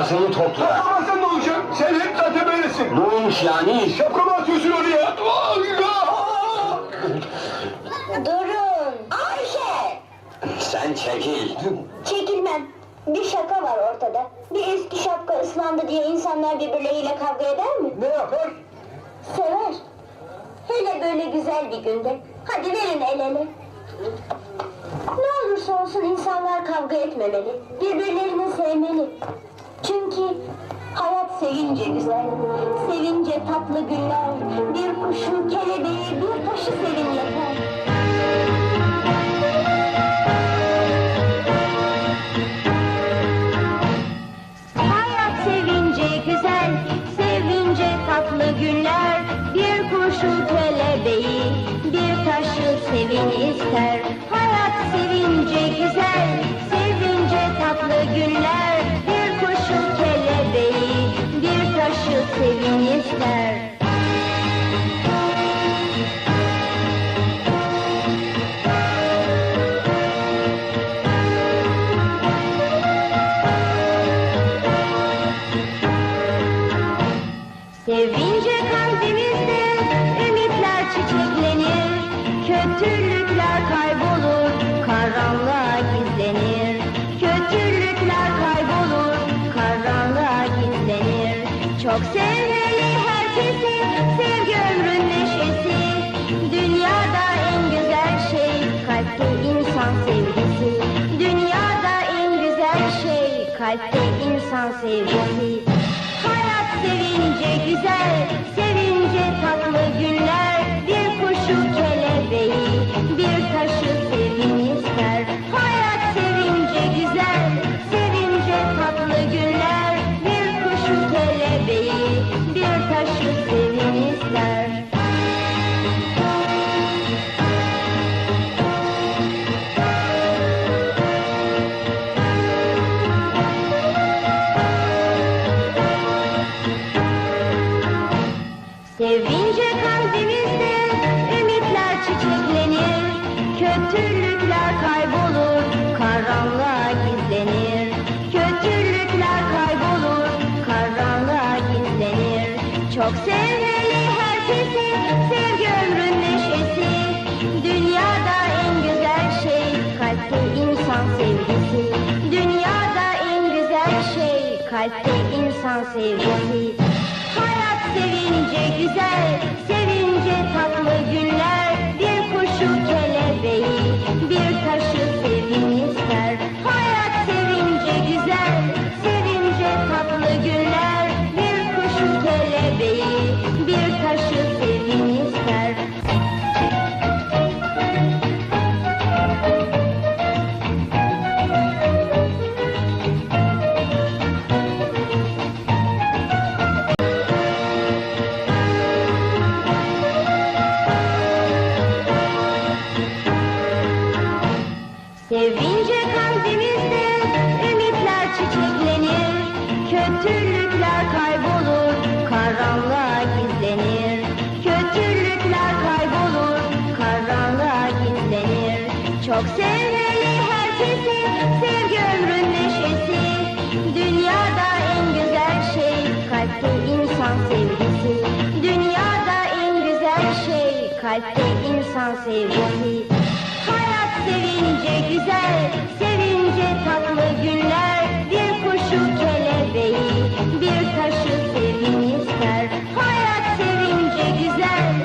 Ağzını topla. Toplamazsan ne olacak? Sen hep zaten böylesin. Ne olmuş yani? Şapkamı atıyorsun oraya. Durun. Ayşe! Sen çekil. Çekilmem. Bir şaka var ortada. Bir eski şapka ıslandı diye insanlar birbirleriyle kavga eder mi? Ne yapar? Sever. Hele böyle güzel bir günde. Hadi verin el ele. Ne olursa olsun insanlar kavga etmemeli. Birbirlerini sevmeli. Çünkü hayat sevince güzel. Sevince tatlı günler. Bir kuşu, kelebeği, bir taşı sevin yeter. İster. Sevince ümitler çiçeklenir, kötülükler kaybolur, karanlığa Çok sevmeli herkesi, sevgi ömrün neşesi. Dünyada en güzel şey kalpte insan sevgisi. Dünyada en güzel şey kalpte insan sevgisi. Hayat sevince güzel, sevince tatlı günler. Çok sevmeli herkesi, sevgi ömrün neşesi. Dünyada en güzel şey kalpte insan sevgisi. Dünyada en güzel şey kalpte insan sevgisi. Hayat sevince güzel, sevince tatlı günler. Kelebeği, bir taşı sevin ister. Sevince kalbimizde kalpte insan sevgisi. Hayat sevince güzel, sevince tatlı